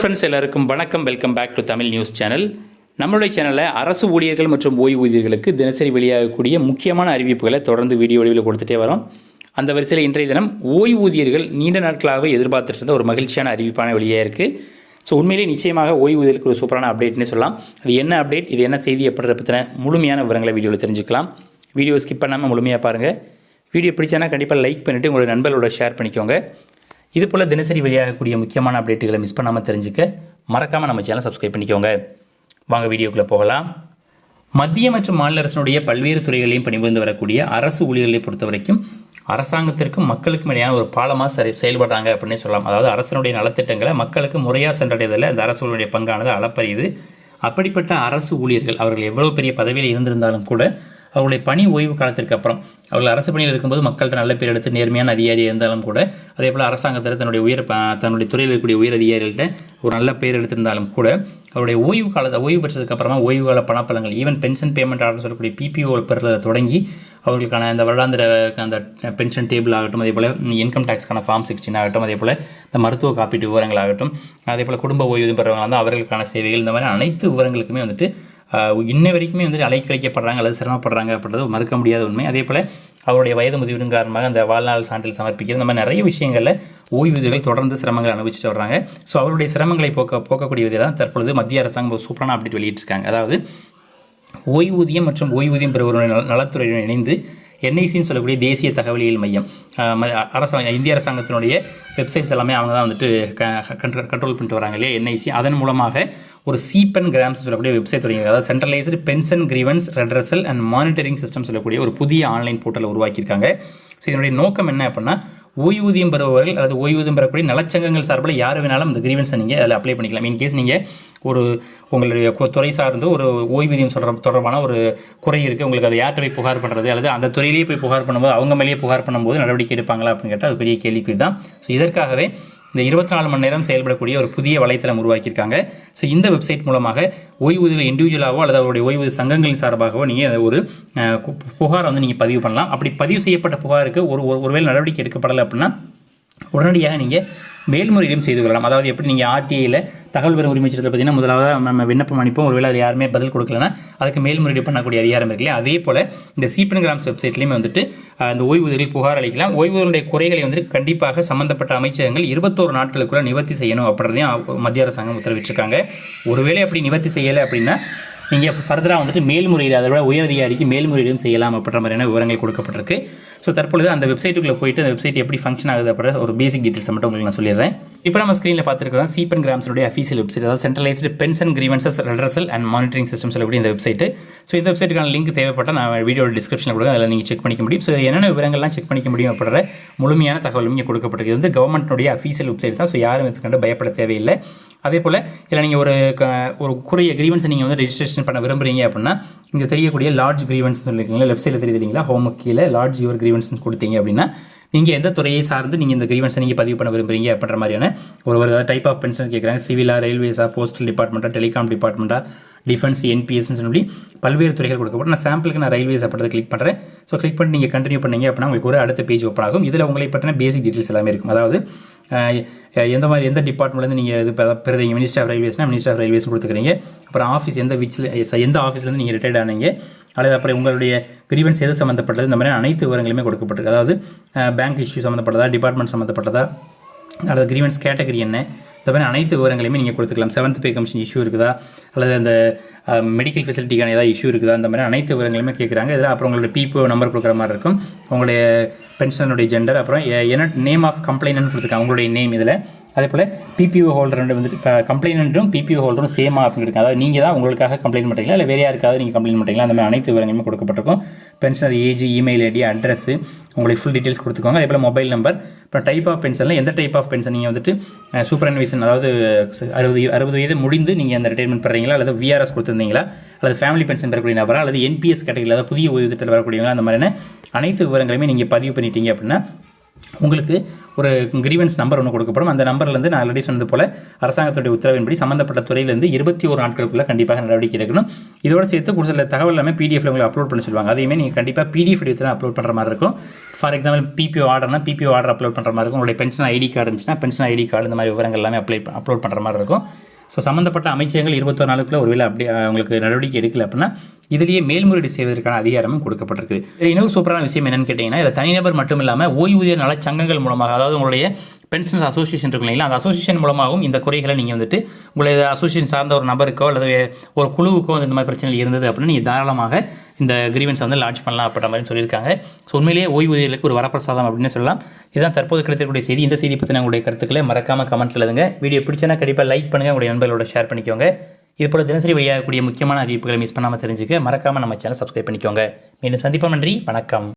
Friends எல்லாருக்கும் வணக்கம். Welcome back to Tamil news channel நம்மளுடைய சேனலில் அரசு ஊழியர்கள் மற்றும் ஓய்வூதியர்களுக்கு தினசரி வெளியாகக்கூடிய முக்கியமான அறிவிப்புகளை தொடர்ந்து வீடியோ வடிவில் கொடுத்துட்டே வரோம். அந்த வரிசையில் இன்றைய தினம் ஓய்வூதியர்கள் நீண்ட நாட்களாகவே எதிர்பார்த்துட்டு இருந்த ஒரு மகிழ்ச்சியான அறிவிப்பான வெளியாக இருக்குது ஸோ உண்மையிலே நிச்சயமாக ஓய்வூதியர்களுக்கு ஒரு சூப்பரான அப்டேட்னே சொல்லலாம். அது என்ன அப்டேட் இது என்ன செய்தி? எப்படிறத பற்றின முழுமையான விவரங்களை வீடியோவில் தெரிஞ்சுக்கலாம். வீடியோ ஸ்கிப் பண்ணாமல் முழுமையாக பாருங்கள் வீடியோ பிடிச்சானா கண்டிப்பாக லைக் பண்ணிவிட்டு உங்களோட நண்பர்களோட ஷேர் பண்ணிக்கோங்க. இது போல் தினசரி வெளியாகக்கூடிய முக்கியமான அப்டேட்டுகளை மிஸ் பண்ணாமல் தெரிஞ்சுக்க மறக்காமல் நம்ம சேனல் சப்ஸ்கிரைப் பண்ணிக்கோங்க. வாங்க வீடியோக்குள்ளே போகலாம். மத்திய மற்றும் மாநில அரசினுடைய பல்வேறு துறைகளையும் பணிபுரிந்து வரக்கூடிய அரசு ஊழியர்களை பொறுத்த வரைக்கும் அரசாங்கத்திற்கும் மக்களுக்கும் இடையான ஒரு பாலமாக சரி செயல்படுறாங்க அப்படின்னு சொல்லலாம். அதாவது அரசனுடைய நலத்திட்டங்களை மக்களுக்கு முறையாக சென்றடைவதில் அந்த அரசுடைய பங்கானது அளப்பறியுது அப்படிப்பட்ட அரசு ஊழியர்கள் அவர்கள் எவ்வளோ பெரிய பதவியில் இருந்திருந்தாலும் கூட அவர்களுடைய பணி ஓய்வு காலத்திற்கு அப்புறம். அவர்கள் அரசு பணியில் இருக்கும்போது மக்கள்கிட்ட நல்ல பேர் எடுத்து நேர்மையான அதிகாரி இருந்தாலும் கூட அதே போல் அரசாங்கத்தில் தன்னுடைய உயர் தன்னுடைய துறையில் இருக்கக்கூடிய உயர் அதிகாரிகள்கிட்ட ஒரு நல்ல பேர் எடுத்திருந்தாலும் கூட அவருடைய ஓய்வு காலத்தை ஓய்வு பெற்றதுக்கு அப்புறமா ஓய்வு கால பணப்பலங்கள் ஈவன் பென்ஷன் பேமெண்ட் ஆர்டர் சொல்லக்கூடிய பிபிஓ பெறுறதை தொடங்கி அவர்களுக்கான அந்த வருடாந்திர அந்த பென்ஷன் டேபிள் ஆகட்டும் அதே போல் இன்கம் டேக்ஸ்க்கான ஃபார்ம் சிக்ஸ்டீன் ஆகட்டும் அதே போல் இந்த மருத்துவ காப்பீட்டு விவரங்கள் ஆகட்டும் அதே போல் குடும்ப ஓய்வு பெறவங்களாக இருந்தால் அவர்களுக்கான சேவைகள் இந்த மாதிரி அனைத்து விவரங்களுக்குமே வந்துட்டு இன்ன வரைக்குமே வந்து அலைக்கழிக்கப்படுறாங்க அல்லது சிரமப்படுறாங்க அப்படின்றது மறுக்க முடியாத உண்மை. அதே போல் அவருடைய வயது முதிவின் காரணமாக அந்த வாழ்நாள் சான்றிதழ் சமர்ப்பிக்கிறது. இந்த மாதிரி நிறைய விஷயங்களில் ஓய்வூதியர்கள் தொடர்ந்து சிரமங்களை அனுபவிச்சுட்டு வர்றாங்க. ஸோ அவருடைய சிரமங்களை போக்க போக்கக்கூடிய விதை தான் தற்பொழுது மத்திய அரசாங்கம் ஒரு சூப்பரான அப்டேட் வெளியிட்டிருக்காங்க. அதாவது ஓய்வூதியம் மற்றும் ஓய்வூதியம் பெறுவருடைய நலத்துறையுடன் இணைந்து என்ஐசின்னு சொல்லக்கூடிய தேசிய தகவலியல் மையம் ம- அரசாங்க இந்திய அரசாங்கத்தினுடைய வெப்சைட்ஸ் எல்லாமே அவங்க தான் வந்துட்டு கண்ட்ரோல் பண்ணிட்டு வராங்க இல்லையா? என்ஐசி அதன் மூலமாக ஒரு சீப்பன் கிராம்ஸ் சொல்லக்கூடிய வெப்சைட் தொடங்கி அதாவது centralised pension grievance redressal and monitoring system சொல்லக்கூடிய ஒரு புதிய ஆன்லைன் போர்ட்டலை உருவாக்கியிருக்காங்க. ஸோ இதனுடைய நோக்கம் என்ன அப்படின்னா ஓய்வூதியம் பெறுபவர்கள் அல்லது ஓய்வூதியம் பெறக்கூடிய நலச்சங்கங்கள் சார்பில் யார் வேணாலும் அந்த கிரீவன்ஸை நீங்கள் அதில் அப்ளை பண்ணிக்கலாம். இன்கேஸ் நீங்கள் ஒரு உங்களுடைய துறை சார்ந்து ஒரு ஓய்வூதியம் சொல்கிற தொடர்பான ஒரு குறை இருக்குது உங்களுக்கு அதை யார்கிட்ட போய் புகார் பண்ணுறது அல்லது அந்த துறையிலேயே போய் புகார் பண்ணும்போது அவங்க மேலேயே புகார் பண்ணும்போது நடவடிக்கை எடுப்பாங்களா அப்படின்னு கேட்டால் அது பெரிய கேள்விக்குறி தான். ஸோ இதற்காகவே இந்த இருபத்தி நாலு மணி நேரம் செயல்படக்கூடிய ஒரு புதிய வலைத்தளம் உருவாக்கியிருக்காங்க. ஸோ இந்த வெப்சைட் மூலமாக ஓய்வூதியில் இண்டிவிஜுவலாகவோ அல்லது அவருடைய ஓய்வூதிய சங்கங்களின் சார்பாகவோ நீங்கள் ஒரு புகாரை வந்து நீங்கள் பதிவு பண்ணலாம். அப்படி பதிவு செய்யப்பட்ட புகாருக்கு ஒரு ஒரு- ஒருவேளை நடவடிக்கை எடுக்கப்படலை அப்படின்னா உடனடியாக நீங்கள் மேல்முறையீடும் செய்து கொள்ளலாம். அதாவது எப்படி நீங்கள் ஆர்டிஐயில் தகவல் பெறும் உரிமை சட்டத்தில் பார்த்தீங்கன்னா முதலாவது நம்ம விண்ணப்பம் அனுப்போம் ஒருவேளை அது யாருமே பதில் கொடுக்கலனா அதுக்கு மேல்முறையீடு பண்ணக்கூடிய அதிகாரம் இருக்கு அதே போல் இந்த சீப்பன் கிராம்ஸ் வெப்சைட்லேயுமே வந்துட்டு அந்த ஓய்வூதியர்கள் புகார் அளிக்கலாம். ஓய்வூதியருடைய குறைகளை வந்து கண்டிப்பாக சம்பந்தப்பட்ட அமைச்சகங்கள் இருபத்தோரு நாட்களுக்குள்ள நிவர்த்தி செய்யணும் அப்படின்றதையும் மத்திய அரசாங்கம் உத்தரவிட்டிருக்காங்க. ஒருவேளை அப்படி நிவர்த்தி செய்யலை அப்படின்னா நீங்கள் ஃபர்தராக வந்துட்டு மேல்முறையீடு அதை விட உயர் அதிகாரிக்கு மேல்முறையீடும் செய்யலாம் அப்படின்ற மாதிரியான விவரங்கள் கொடுக்கப்பட்டிருக்கு. ஸோ தற்பொழுது அந்த வெப்சைட்டுக்குள்ளே போயிட்டு அந்த வெப்சைட் எப்படி ஃபங்க்ஷன் ஆகுது அப்படின்ற ஒரு பேசிக் டீட்டெயில்ஸ் மட்டும் உங்களுக்கு நான் சொல்லிடுறேன். இப்போ நம்ம ஸ்க்ரீனில் பார்த்துருக்கோம் சீப்பன் கிராம்ஸுடைய அஃபீஷியல் வெப்சைட் அதாவது centralised pension grievances redressal and monitoring system சொல்லக்கூடிய இந்த வெப்சைட் ஸோ இந்த வெப்சைட்டுக்கான லிங்க் தேவைப்பட்டால் நான் வீடியோட டிஸ்கிரிப்ஷனில் கொடுங்க அதில் நீங்கள் செக் பண்ணிக்க முடியும். ஸோ என்னென்ன விவரங்கள்லாம் செக் பண்ணிக்க முடியும் அப்படின்ற முழுமையான தகவலும் இங்கே கொடுக்கப்பட்டிருக்கு. இது வந்து கவர்மெண்ட்டுடைய அஃபீஷியல் வெப்சைட் தான். ஸோ யாரும் இதுக்கு பயப்பட தேவையில்லை. அதே போல் இதில் நீங்கள் ஒரு க- ஒரு குறைய கிரீவன்ஸை நீங்கள் வந்து ரெஜிஸ்ட்ரேஷன் பண்ண விரும்புறீங்க அப்படின்னா இங்கே தெரியக்கூடிய லார்ஜ் கிரீவன்ஸ் சொல்லியிருக்கீங்களா லெஃப்ட் சைடில் தெரியுது இல்லைங்களா ஹோம் கீழே லார்ஜ் யுவர் கிரீவன்ஸ் கொடுத்தீங்க அப்படின்னா நீங்கள் எந்த துறையை சார்ந்து நீங்கள் இந்த கிரீவன்ஸை நீங்கள் பதிவு பண்ண விரும்புறீங்க அப்படின்ற மாதிரியான ஒரு ஒரு டைப் ஆஃப் பென்ஷன் கேட்குறாங்க சிவிலா ரயில்வேஸா போஸ்டல் டிபார்ட்மெண்ட்டாக டெலிகாம் டிபார்ட்மெண்ட்டாக டிஃபென்ஸ் என்பிஎஸ்னு சொல்லி பல்வேறு துறைகள் கொடுக்கப்படும். நான் சாம்பிளுக்கு நான் ரயில்வேஸ் அப்படின்றத கிளிக் பண்ணுறேன் ஸோ கிளிக் பண்ணி நீங்கள் கண்டினியூ பண்ணீங்க அப்படின்னா உங்களுக்கு ஒரு அடுத்த பேஜ் ஓப்பன் ஆகும். இதில் உங்களை பற்றின பேசிக் டீட்டெயில்ஸ் எல்லாமே இருக்கும். அதாவது எந்த மாதிரி எந்த டிபார்ட்மெண்ட்லேருந்து நீங்கள் இது பெறுறீங்க? மினிஸ்டர் ஆஃப் ரயில்வேஸ்னா மினிஸ்டர் ஆஃப் ரயில்வேஸ் கொடுத்துக்கிறீங்க. அப்புறம் ஆஃபீஸ் எந்த விச்சில் எந்த ஆஃபீஸ்லேருந்து நீங்கள் ரிட்டையர்ட் ஆனீங்க? அல்லது அப்புறம் உங்களுடைய கிரீவன்ஸ் எது சம்மந்தப்பட்டது இந்த மாதிரி அனைத்து விவரங்களுமே கொடுக்கப்பட்டிருக்கு. அதாவது பேங்க் இஷ்யூ சம்மந்தப்பட்டதா டிபார்ட்மெண்ட் சம்மந்தப்பட்டதா அல்லது கிரீவன்ஸ் கேட்டகரி என்ன? இந்த மாதிரி அனைத்து விவரங்களையுமே நீங்கள் கொடுத்துக்கலாம். செவன்த் பே கமிஷன் இஷ்யூ இருக்குதா? அல்லது அந்த மெடிக்கல் ஃபெசிலிட்டிக்கான ஏதாவது இஷ்யூ இருக்குதா? அந்த மாதிரி அனைத்து விவரங்களுமே கேட்குறாங்க இதில் அப்புறம் உங்களோட பிபிஓ நம்பர் கொடுக்குற மாதிரி இருக்கும். உங்களுடைய பென்ஷனுடைய ஜெண்டர் அப்புறம் என்ன நேம் ஆஃப் கம்ப்ளைண்ட்னு கொடுத்துருக்காங்க. உங்களுடைய நேம் இதில். அதே போல் பிபிஓ ஹோல்டர் வந்துட்டு இப்போ கம்ப்ளைண்ட்டும் பிபிஓ ஹோல்டரும் சேமா அப்படின்னு இருக்கு அதாவது நீங்கள் தான் உங்களுக்காக கம்ப்ளைண்ட் பண்ணுறீங்களா இல்லை வேறு யாருக்காவது நீங்கள் கம்ப்ளைண்ட் பண்ணுறீங்களா அந்த மாதிரி அனைத்து விவரங்களுமே கொடுக்கப்பட்டிருக்கும். Pensioner age email ID address உங்களுக்கு ஃபுல் டீட்டெயில்ஸ் கொடுத்துக்கோங்க. அதே போல் மொபைல் நம்பர் இப்போ டைப் ஆஃப் பென்ஷனில் எந்த டைப் ஆஃப் பென்ஷன் நீங்கள் வந்துட்டு சூப்பர்அன்வேஷன் அதாவது அறுபது அறுபது வயது முடிந்து நீங்கள் அந்த ரிட்டைர்மெண்ட் பண்ணுறீங்களா அல்லது விஆர்எஸ் கொடுத்துருந்தீங்களா? அல்லது ஃபேமிலி பென்ஷன் பெறக்கூடிய நபரா? அல்லது என்பிஎஸ் கேட்டகரியில் அதாவது புதிய ஓய்வூதியத்தில் வரக்கூடியவங்களா? அந்த மாதிரியான அனைத்து விவரங்களையுமே நீங்கள் பதிவு பண்ணிட்டீங்க அப்படின்னா உங்களுக்கு ஒரு கிரீவன்ஸ் நம்பர் ஒன்று கொடுக்கப்படும். அந்த நம்பர்லேருந்து நான் ஆல்ரெடி சொன்னது போல அரசாங்கத்துடைய உத்தரவின்படி சம்மந்தப்பட்ட துறையிலேருந்து இருபத்தி ஒரு நாட்களுக்குள்ள கண்டிப்பாக நடவடிக்கை எடுக்கணும். இதோட சேர்த்து கூட சில தகவல் எல்லாமே பிடிஎஃப்ல உங்களுக்கு அப்லோட் பண்ண சொல்லுவாங்க. அதையுமே நீங்கள் கண்டிப்பாக பிடிஎஃப் வடிவத்தில் அப்லோட் பண்ணுற மாதிரி இருக்கும். ஃபார் எக்ஸாம்பிள் பிபிஓ ஆர்டர்னா பிபிஓ ஆர்டர் அப்லோட் பண்ணுற மாதிரி இருக்கும். உங்களுடைய பென்ஷன் ஐடி கார்டு இருந்துச்சுன்னா பென்ஷன் ஐடி கார்டு இந்த மாதிரி விவரங்கள் எல்லாமே அப்ளை அப்லோட் பண்ணுற மாதிரி இருக்கும். ஸோ சம்மந்தப்பட்ட அமைச்சகங்கள் இருபத்தொரு நாளுக்குள்ள ஒருவேளை அப்படி உங்களுக்கு நடவடிக்கை எடுக்கல அப்படின்னா இதுலேயே மேல்முறையீடு செய்வதற்கான அதிகாரமும் கொடுக்கப்பட்டிருக்கு இன்னொரு சூப்பரான விஷயம் என்னன்னு கேட்டிங்கன்னா இதில் தனிநபர் மட்டும் இல்லாமல் ஓய்வூதிய நல சங்கங்கள் மூலமாக அதாவது உங்களுடைய பென்ஷனர்ஸ் அசோசியேஷன் இருக்கும் இல்லைங்களா? அந்த அசோசியேஷன் மூலமாகவும் இந்த குறைகளை நீங்கள் வந்துட்டு உங்களை அசோசியேஷன் சார்ந்த ஒரு நபருக்கோ அல்லது ஒரு குழுவுக்கோ இந்த மாதிரி பிரச்சனைகள் இருந்தது அப்படின்னு நீங்கள் தாராளமாக இந்த கிரீவன்ஸ் வந்து லான்ச் பண்ணலாம் அப்படின்ற மாதிரி சொல்லியிருக்காங்க. ஸோ உண்மையிலேயே ஓய்வூதியர்களுக்கு ஒரு வரப்பிரசாதம் அப்படின்னு சொல்லலாம். இதுதான் தற்போது கிடைக்கக்கூடிய செய்தி. இந்த செய்தி பற்றின உங்களுடைய கருத்துக்களை மறக்காமல் கமெண்ட் எழுதுங்க. வீடியோ பிடிச்சனா கண்டிப்பாக லைக் பண்ணுங்கள் உங்களுடைய நண்பர்களோட ஷேர் பண்ணிக்கோங்க. இதுபோல் தினசரி வெளியாகக்கூடிய முக்கியமான அறிவிப்புகளை மிஸ் பண்ணாமல் தெரிஞ்சுக்க மறக்காமல் நம்ம சேனல் சப்ஸ்கிரைப் பண்ணிக்கோங்க. மீண்டும் சந்திப்போம். நன்றி. வணக்கம்.